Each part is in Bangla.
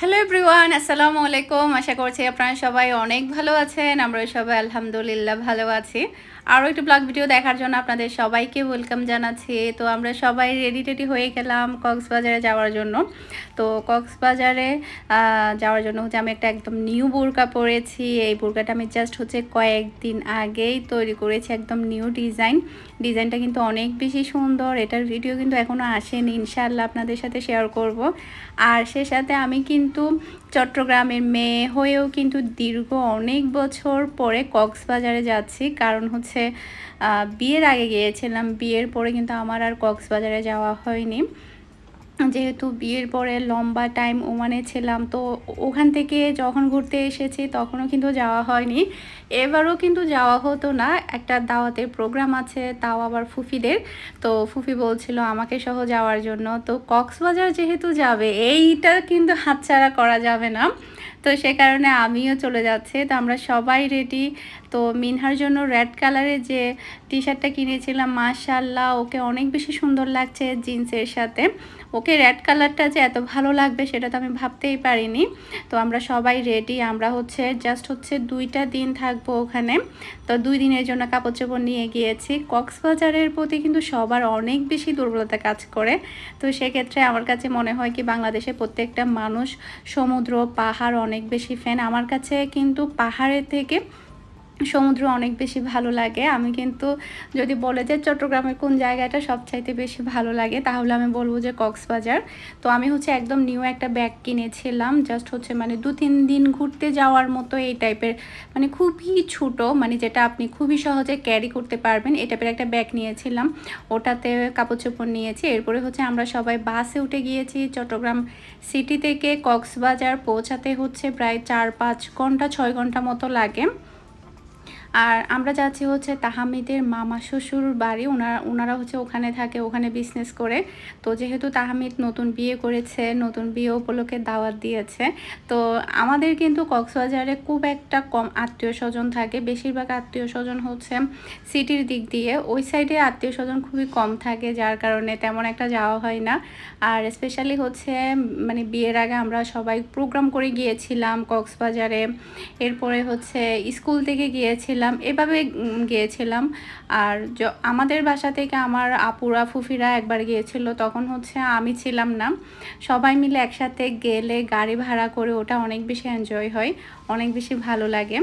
হ্যালো এভরিওয়ান আসসালামু আলাইকুম আশা করছি আপনারা সবাই অনেক ভালো আছেন। আমরা সবাই আলহামদুলিল্লাহ ভালো আছি। আরও একটি ব্লগ ভিডিও দেখার জন্য আপনাদের সবাইকে ওয়েলকাম জানাচ্ছি। তো আমরা সবাই রেডি টেডি হয়ে গেলাম কক্সবাজারে যাওয়ার জন্য। তো কক্সবাজারে যাওয়ার জন্য হচ্ছে আমি একটা একদম নিউ বোরকা পরেছি। এই বোরকাটা আমি জাস্ট হচ্ছে কয়েকদিন আগেই তৈরি করেছি। একদম নিউ ডিজাইন ডিজাইনটা কিন্তু অনেক বেশি সুন্দর। এটার ভিডিও কিন্তু এখনও আসেনি। ইনশাআল্লাহ আপনাদের সাথে শেয়ার করব। আর সে সাথে আমি কিন্তু চট্টগ্রামের মেয়ে হয়েও কিন্তু দীর্ঘ অনেক বছর পরে কক্সবাজারে যাচ্ছি। কারণ হচ্ছে বিয়ের আগে গিয়েছিলাম। বিয়ের পরে কিন্তু আমার আর কক্সবাজারে যাওয়া হয়নি। যেহেতু বিয়ের পরে লম্বা টাইম ওমানে ছিলাম, তো ওখান থেকে যখন ঘুরতে এসেছি তখনও কিন্তু যাওয়া হয়নি। এবারও কিন্তু যাওয়া হতো না, একটা দাওয়াতের প্রোগ্রাম আছে, তাও আবার ফুফিদের। তো ফুফি বলছিল আমাকে সহ যাওয়ার জন্য। তো কক্সবাজার যেহেতু যাবে, এইটা কিন্তু হাতছাড়া করা যাবে না। তো সে কারণে আমিও চলে যাচ্ছি। তো আমরা সবাই রেডি তো মিনহার জন্য রেড কালারের যে টি শার্টটা কিনেছিলাম মাশাল্লাহ ওকে অনেক বেশি সুন্দর লাগছে জিন্সের সাথে। ওকে রেড কালারটা যে এত ভালো লাগবে সেটা তো আমি ভাবতেই পারিনি। তো আমরা সবাই রেডি আমরা হচ্ছে জাস্ট হচ্ছে দুইটা দিন থাকব ওখানে। তো দুই দিনের জন্য কাপড় চোপড় নিয়ে গিয়েছি। কক্সবাজারের প্রতি কিন্তু সবার অনেক বেশি দুর্বলতা কাজ করে। তো সেক্ষেত্রে আমার কাছে মনে হয় কি বাংলাদেশে প্রত্যেকটা মানুষ সমুদ্র, পাহাড় অনেক বেশি ফ্যান আমার কাছে কিন্তু পাহাড়ের থেকে সমুদ্র অনেক বেশি ভালো লাগে। আমি কিন্তু যদি বলে যে চট্টগ্রামের কোন জায়গাটা সবচাইতে বেশি ভালো লাগে, তাহলে আমি বলব যে কক্সবাজার। তো আমি হচ্ছে একদম নিউ একটা ব্যাগ কিনেছিলাম জাস্ট হচ্ছে মানে দু তিন দিন ঘুরতে যাওয়ার মতো এই টাইপের মানে খুবই ছোট মানে যেটা আপনি খুবই সহজে ক্যারি করতে পারবেন, এই টাইপের একটা ব্যাগ নিয়েছিলাম। ওটাতে কাপড় চোপড় নিয়েছি, এরপরে হচ্ছে আমরা সবাই বাসে উঠে গিয়েছি, চট্টগ্রাম সিটি থেকে কক্সবাজার পৌঁছাতে হচ্ছে প্রায় চার পাঁচ ঘণ্টা, ছয় ঘণ্টা মতো লাগে। আর আমরা যাচ্ছি হচ্ছে তাহামিদের মামা শ্বশুর বাড়ি। ওনারা ওনারা হচ্ছে ওখানে থাকে, ওখানে বিজনেস করে। তো যেহেতু তাহামিদ নতুন বিয়ে করেছে, নতুন বিয়ে উপলক্ষে দাওয়াত দিয়েছে, তো আমাদের কিন্তু কক্সবাজারে খুব একটা কম আত্মীয় স্বজন থাকে। বেশিরভাগ আত্মীয় স্বজন হচ্ছে সিটির দিক দিয়ে। ওই সাইডে আত্মীয় স্বজন খুবই কম থাকে, যার কারণে তেমন একটা যাওয়া হয় না। আর স্পেশালি হচ্ছে মানে বিয়ের আগে আমরা সবাই প্রোগ্রাম করে গিয়েছিলাম কক্সবাজারে। এরপরে হচ্ছে স্কুল থেকে গিয়েছিলাম। এভাবে গিয়েছিলাম। আর আমাদের বাসা থেকে আমার আপুরা, ফুফিরা একবার গিয়েছিল, তখন হচ্ছে আমি ছিলাম না। সবাই মিলে একসাথে গেলে গাড়ি ভাড়া করে ওটা অনেক বেশি এনজয় হয়, অনেক বেশি ভালো লাগে।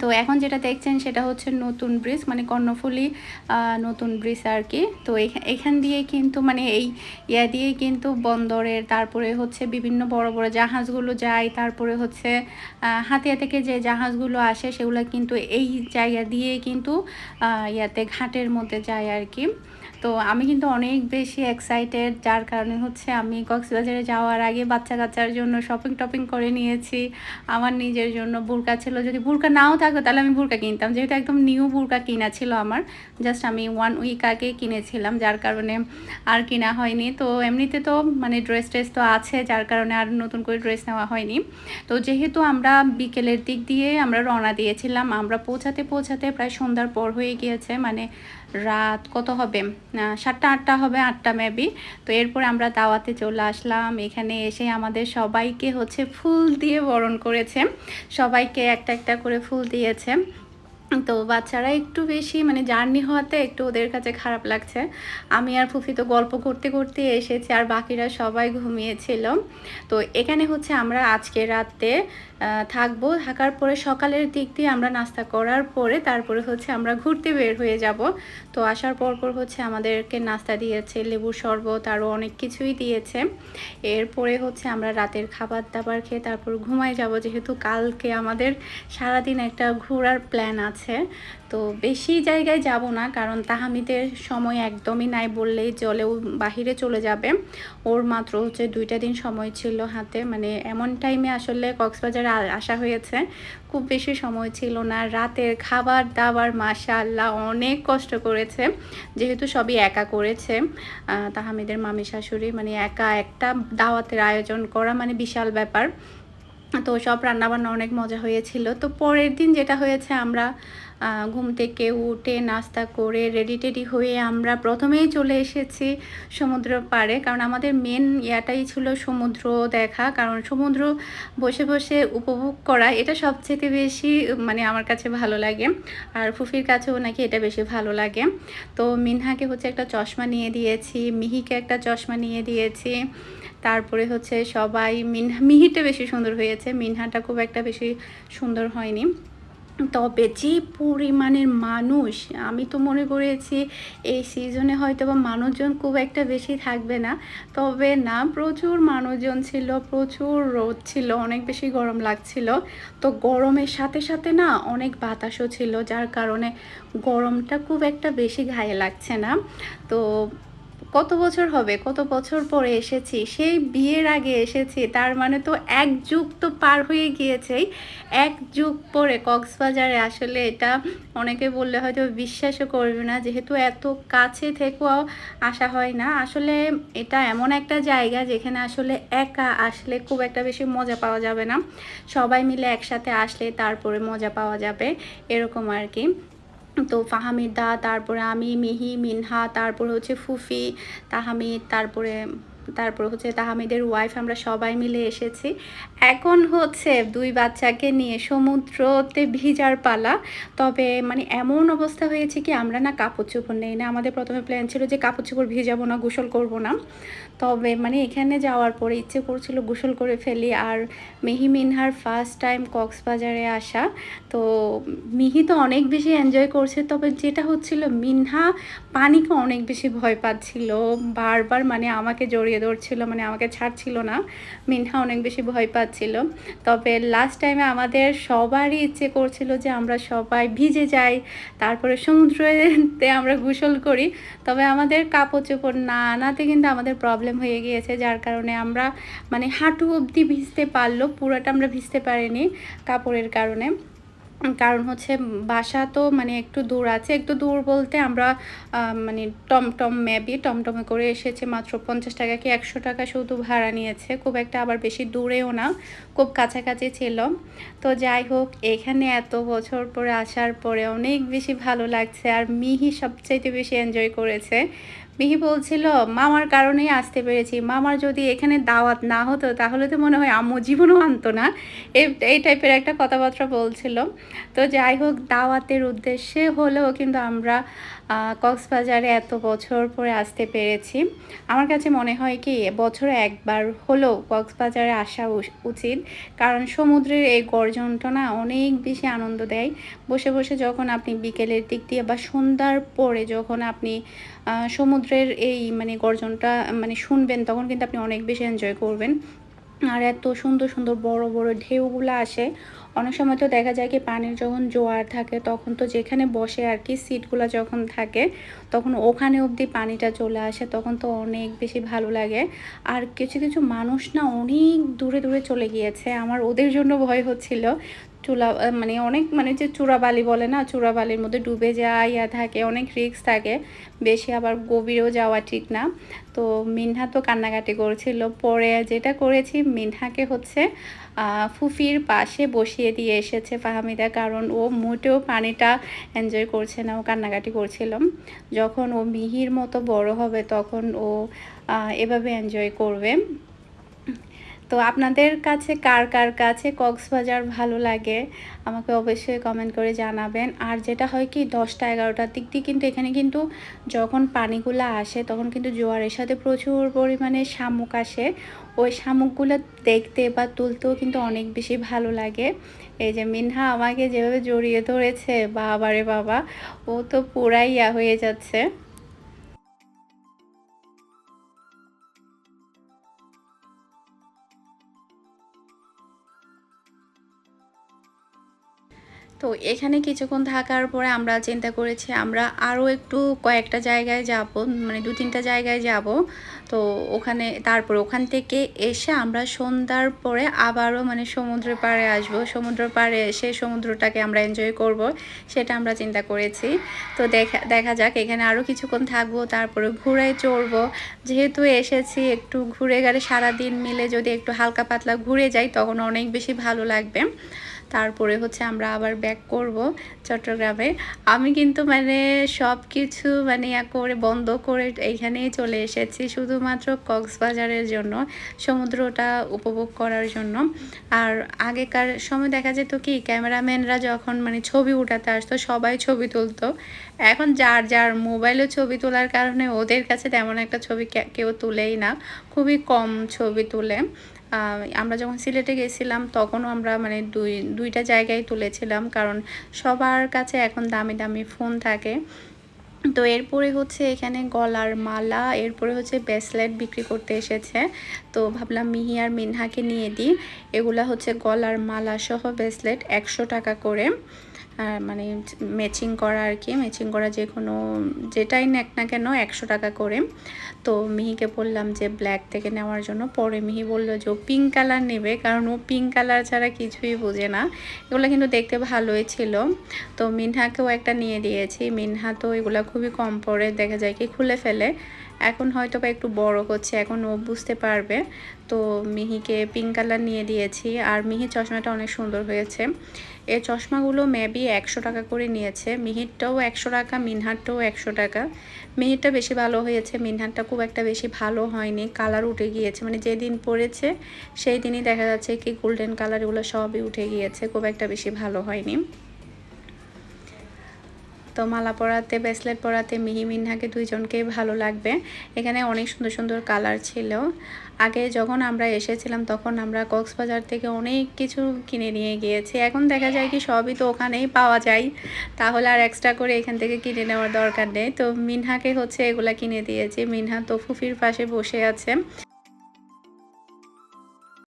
তো এখন যেটা দেখছেন সেটা হচ্ছে নতুন ব্রিজ মানে কর্ণফুলি নতুন ব্রিজ আর কি। তো এখা- এখান দিয়ে কিন্তু মানে এই ইয়া দিয়ে কিন্তু বন্দরের, তারপরে হচ্ছে বিভিন্ন বড় বড় জাহাজগুলো যায়, তারপরে হচ্ছে হাতিয়া থেকে যে জাহাজগুলো আসে সেগুলো কিন্তু এই জায়গা দিয়ে কিন্তু ইয়াতে ঘাটের মধ্যে যায় আর কি। তো আমি কিন্তু অনেক বেশি এক্সাইটেড যার কারণে হচ্ছে আমি কক্সবাজারে যাওয়ার আগে বাচ্চা কাচ্চার জন্য শপিং টপিং করে নিয়েছি। আমার নিজের জন্য বুরকা ছিল। যদি বুরকা নাও থাকতো তাহলে আমি বুরকা কিনতাম। যেহেতু একদম নিউ বুরকা কিনা ছিল আমার জাস্ট আমি ওয়ান উইক আগে কিনেছিলাম, যার কারণে আর কিনা হয়নি। তো এমনিতে তো মানে ড্রেস ট্রেস তো আছে, যার কারণে আর নতুন করে ড্রেস নেওয়া হয়নি। তো যেহেতু আমরা বিকেলের দিক দিয়ে আমরা রওনা দিয়েছিলাম, আমরা পৌঁছাতে পৌঁছাতে প্রায় সন্ধ্যার পর হয়ে গিয়েছে। মানে রাত কত হবে? সাতটা, আটটা হবে, আটটা মেবি তো এরপর আমরা দাওয়াতে চলে আসলাম। এখানে এসে আমাদের সবাইকে হচ্ছে ফুল দিয়ে বরণ করেছে। সবাইকে একটা একটা করে ফুল দিয়েছে। তো বাচ্চারা একটু বেশি মানে জার্নি হওয়াতে একটু ওদের কাছে খারাপ লাগছে। আমি আর ফুফি তো গল্প করতে করতে এসেছি আর বাকিরা সবাই ঘুমিয়েছিল। তো এখানে হচ্ছে আমরা আজকে রাতে থাকব। থাকার পরে সকালের দিক দিয়ে আমরা নাস্তা করার পরে তারপরে হচ্ছে আমরা ঘুরতে বের হয়ে যাব। তো আসার পর পর হচ্ছে আমাদেরকে নাস্তা দিয়েছে, লেবুর শরবত আরও অনেক কিছুই দিয়েছে। এরপরে হচ্ছে আমরা রাতের খাবার দাবার খেয়ে তারপর ঘুমায় যাব। যেহেতু কালকে আমাদের সারাদিন একটা ঘোরার প্ল্যান আছে। তো বেশি জায়গায় যাব না, কারণ তাহামিদের সময় একদমই নাই বললেই জলেও বাহিরে চলে যাবে। ওর মাত্র হচ্ছে দুইটা দিন সময় ছিল হাতে। মানে এমন টাইমে আসলে কক্সবাজারে আসা হয়েছে। খুব বেশি সময় ছিল না। রাতের খাবার দাবার মাশাআল্লাহ অনেক কষ্ট করেছে। যেহেতু সবই একা করেছে। তাহামিদের মামি শাশুড়ি মানে একা একটা দাওয়াতের আয়োজন করা মানে বিশাল ব্যাপার। তো সব রান্নাবান্না অনেক মজা হয়েছিল। তো পরের দিন যেটা হয়েছে, আমরা ঘুম থেকে উঠে নাস্তা করে রেডি টেডি হয়ে আমরা প্রথমেই চলে এসেছি সমুদ্র পাড়ে। কারণ আমাদের মেন ইয়াটাই ছিল সমুদ্র দেখা। কারণ সমুদ্র বসে বসে উপভোগ করা, এটা সবচেয়ে বেশি মানে আমার কাছে ভালো লাগে। আর ফুফির কাছেও নাকি এটা বেশি ভালো লাগে। তো মিনহাকে হচ্ছে একটা চশমা নিয়ে দিয়েছি, মিহিকে একটা চশমা নিয়ে দিয়েছি। তারপরে হচ্ছে সবাই মিনহা মিহিটা বেশি সুন্দর হয়েছে। মিনহাটা খুব একটা বেশি সুন্দর হয়নি। তবে যে পরিমাণের মানুষ, আমি তো মনে করেছি এই সিজনে হয়তো বা মানুষজন খুব একটা বেশি থাকবে না। তবে না, প্রচুর মানুষজন ছিল, প্রচুর রোদ ছিল, অনেক বেশি গরম লাগছিল। তো গরমের সাথে সাথে না, অনেক বাতাসও ছিল, যার কারণে গরমটা খুব একটা বেশি গায়ে লাগছে না। তো কত বছর হবে, কত বছর পরে এসেছি, সেই বিয়ের আগে এসেছি, তার মানে তো এক যুগ তো পার হয়ে গিয়েছেই। এক যুগ পরে কক্সবাজারে আসলে এটা অনেকে বললে হয়তো বিশ্বাসও করবে না, যেহেতু এত কাছে থেকেও আসা হয় না। আসলে এটা এমন একটা জায়গা যেখানে আসলে একা আসলে খুব একটা বেশি মজা পাওয়া যাবে না। সবাই মিলে একসাথে আসলে তারপরে মজা পাওয়া যাবে, এরকম আর কি। তো ফাহামিদা, তারপরে আমি, মিহি, মিনহা, তারপরে হচ্ছে ফুফি, তাহামিদ, তারপরে, তারপর হচ্ছে তাহামিদের ওয়াইফ আমরা সবাই মিলে এসেছি। এখন হচ্ছে দুই বাচ্চাকে নিয়ে সমুদ্রতে ভিজার পালা। তবে মানে এমন অবস্থা হয়েছে কি আমরা না কাপড় চোপড় নেই না। আমাদের প্রথমে প্ল্যান ছিল যে কাপড় চোপড় ভিজাবো না, গোসল করব না। তবে মানে এখানে যাওয়ার পরে ইচ্ছে করছিল গোসল করে ফেলি আর মিহি মিনহার ফার্স্ট টাইম কক্সবাজারে আসা। তো মিহি তো অনেক বেশি এনজয় করছে, তবে যেটা হচ্ছিল মিনহা পানিকে অনেক বেশি ভয় পাচ্ছিল। বারবার মানে আমাকে জড়িয়ে ধরছিল মানে আমাকে ছাড়ছিল না। মিনহা অনেক বেশি ভয় পাচ্ছিল। তবে লাস্ট টাইমে আমাদের সবারই ইচ্ছে করছিল যে আমরা সবাই ভিজে যাই, তারপরে সমুদ্রতে আমরা গোসল করি। তবে আমাদের কাপড় চোপড় না আনাতে কিন্তু আমাদের প্রবলেম হয়ে গিয়েছে, যার কারণে আমরা মানে হাঁটু অবধি ভিজতে পারল পুরোটা আমরা ভিজতে পারিনি কাপড়ের কারণে। কারণ হচ্ছে বাসা তো মানে একটু দূর আছে, একটু দূর বলতে আমরা মানে টমটম মেবি টমটমে করে এসেছে মাত্র পঞ্চাশ টাকা কি একশো টাকা শুধু ভাড়া নিয়েছে, খুব একটা আবার বেশি দূরেও না, খুব কাছাকাছি ছিল। তো যাই হোক, এখানে এত বছর পরে আসার পরে অনেক বেশি ভালো লাগছে, আর মিহি সবচাইতে বেশি এনজয় করেছে। মিহি বলছিল, মামার কারণেই আসতে পেরেছি। মামার যদি এখানে দাওয়াত না হতো, তাহলে তো মনে হয় আম্মু জীবনও আনতো না। এই টাইপের একটা কথাবার্তা বলছিল। তো যাই হোক, দাওয়াতের উদ্দেশ্যে হলেও কিন্তু আমরা কক্সবাজারে এত বছর পরে আসতে পেরেছি। আমার কাছে মনে হয় কি, বছরে একবার হলেও কক্সবাজারে আসা উচিত। কারণ সমুদ্রের এই গর্জনটা না অনেক বেশি আনন্দ দেয়। বসে বসে যখন আপনি বিকেলের দিক দিয়ে বা সন্ধ্যার পরে যখন আপনি সমুদ্রের এই মানে গর্জনটা মানে শুনবেন, তখন কিন্তু আপনি অনেক বেশি এনজয় করবেন। আর এত সুন্দর সুন্দর বড় বড় ঢেউগুলো আসে অনেক সময় তো দেখা যায় কি পানির যখন জোয়ার থাকে, তখন তো যেখানে বসে আর কি সিটগুলো যখন থাকে, তখন ওখানে অবধি পানিটা চলে আসে, তখন তো অনেক বেশি ভালো লাগে। আর কিছু কিছু মানুষ না অনেক দূরে দূরে চলে গিয়েছে। আমার ওদের জন্য ভয় হচ্ছিল। চুলা মানে অনেক মানে যে চূড়াবালি বলে না, চূড়াবালির মধ্যে ডুবে যায় ইয়া থাকে, অনেক রিক্স থাকে। বেশি আবার গভীরেও যাওয়া ঠিক না। তো মিনহা তো কান্নাকাটি করেছিল। পরে যেটা করেছি, মিনহাকে হচ্ছে ফুফির পাশে বসিয়ে দিয়ে এসেছে ফাহামিদা, কারণ ও মোটেও পানিটা এনজয় করছে না, ও কান্নাকাটি করছিল। যখন ও মিহির মতো বড় হবে, তখন ও এভাবে এনজয় করবে। তো আপনাদের কাছে কার কার কাছে কক্সবাজার ভালো লাগে? আমাকে অবশ্যই কমেন্ট করে জানাবেন। আর যেটা হয় কি, দশটা এগারোটার দিক দিয়ে কিন্তু এখানে কিন্তু যখন পানিগুলো আসে, তখন কিন্তু জোয়ারের সাথে প্রচুর পরিমাণে শামুক আসে। ওই শামুকগুলো দেখতে বা তুলতেও কিন্তু অনেক বেশি ভালো লাগে। এই যে মিনহা আমাকে যেভাবে জড়িয়ে ধরেছে বাবারে বাবা, ও তো পুরাই ইয়া হয়ে যাচ্ছে। তো এখানে কিছুক্ষণ থাকার পরে আমরা চিন্তা করেছি আমরা আরও একটু কয়েকটা জায়গায় যাব মানে দু তিনটা জায়গায় যাব। তো ওখানে তারপর ওখান থেকে এসে আমরা সন্ধ্যার পরে আবারও মানে সমুদ্রের পাড়ে আসব। সমুদ্র পাড়ে এসে সমুদ্রটাকে আমরা এনজয় করব, সেটা আমরা চিন্তা করেছি। তো দেখা দেখা যাক, এখানে আরও কিছুক্ষণ থাকব, তারপরে ঘুরে চড়বো। যেহেতু এসেছি একটু ঘুরে গেলে সারাদিন মিলে যদি একটু হালকা পাতলা ঘুরে যাই, তখন অনেক বেশি ভালো লাগবে। তারপরে হচ্ছে আমরা আবার ব্যাক করব চট্টগ্রামে। আমি কিন্তু মানে সব কিছু মানে ইয়া করে, বন্ধ করে এইখানেই চলে এসেছি শুধুমাত্র কক্সবাজারের জন্য, সমুদ্রটা উপভোগ করার জন্য। আর আগেকার সময় দেখা যেত কি, ক্যামেরাম্যানরা যখন মানে ছবি উঠাতে আসতো, সবাই ছবি তুলতো। এখন যার যার মোবাইলে ছবি তোলার কারণে ওদের কাছে তেমন একটা ছবি কেউ তুলেই না, খুবই কম ছবি তুলে। আমরা যখন সিলেটে গেছিলাম, তখনও আমরা মানে দুই, দুইটা জায়গায় তুলেছিলাম, কারণ সবার কাছে এখন দামি দামি ফোন থাকে। তো এরপরে হচ্ছে এখানে গলার মালা, এরপরে হচ্ছে ব্রেসলেট বিক্রি করতে এসেছে। তো ভাবলাম মিহি আর মিনহাকে নিয়ে দিই। এগুলা হচ্ছে গলার মালা সহ ব্রেসলেট একশো টাকা করে। মানে ম্যাচিং করা আর কি ম্যাচিং করা যে কোনো, যেটাই নেক না কেন একশো টাকা করে। তো মিহিকে বললাম যে ব্ল্যাক থেকে নেওয়ার জন্য, পরে মিহি বলল যে ও পিঙ্ক কালার নেবে, কারণ ও পিঙ্ক কালার ছাড়া কিছুই বোঝে না। এগুলো কিন্তু দেখতে ভালোই ছিল। তো মিনহাকেও একটা নিয়ে দিয়েছি। মিনহা তো এগুলো খুবই কম পরে দেখা যায় কি খুলে ফেলে। এখন হয়তো বা একটু বড় হচ্ছে, এখন ও বুঝতে পারবে। তো মিহিকে পিঙ্ক কালার নিয়ে দিয়েছি, আর মিহি চশমাটা অনেক সুন্দর হয়েছে। এই চশমাগুলো মেবি একশো টাকা করে নিয়েছে। মিহিরটাও একশো টাকা মিনহারটাও একশো টাকা। মিহিরটা বেশি ভালো হয়েছে মিনহারটা খুব একটা বেশি ভালো হয়নি। কালার উঠে গিয়েছে মানে যেদিন পরেছে সেই দিনই দেখা যাচ্ছে কি গোল্ডেন কালার এগুলো সবই উঠে গিয়েছে, খুব একটা বেশি ভালো হয়নি। তো মালা পরাতে ব্রেসলেট পরাতে মিহি মিনহাকে দুইজনকেই ভালো লাগবে। এখানে অনেক সুন্দর সুন্দর কালার ছিল। আগে যখন আমরা এসেছিলাম তখন আমরা কক্সবাজার থেকে অনেক কিছু কিনে নিয়ে গিয়েছি। এখন দেখা যায় কি সবই তো ওখানেই পাওয়া যায়। তাহলে আর এক্সট্রা করে এখান থেকে কিনে নেওয়ার দরকার নেই। তো মিনহাকে হচ্ছে এগুলা কিনে দিয়েছি। মিনহা তো ফুফির পাশে বসে আছে।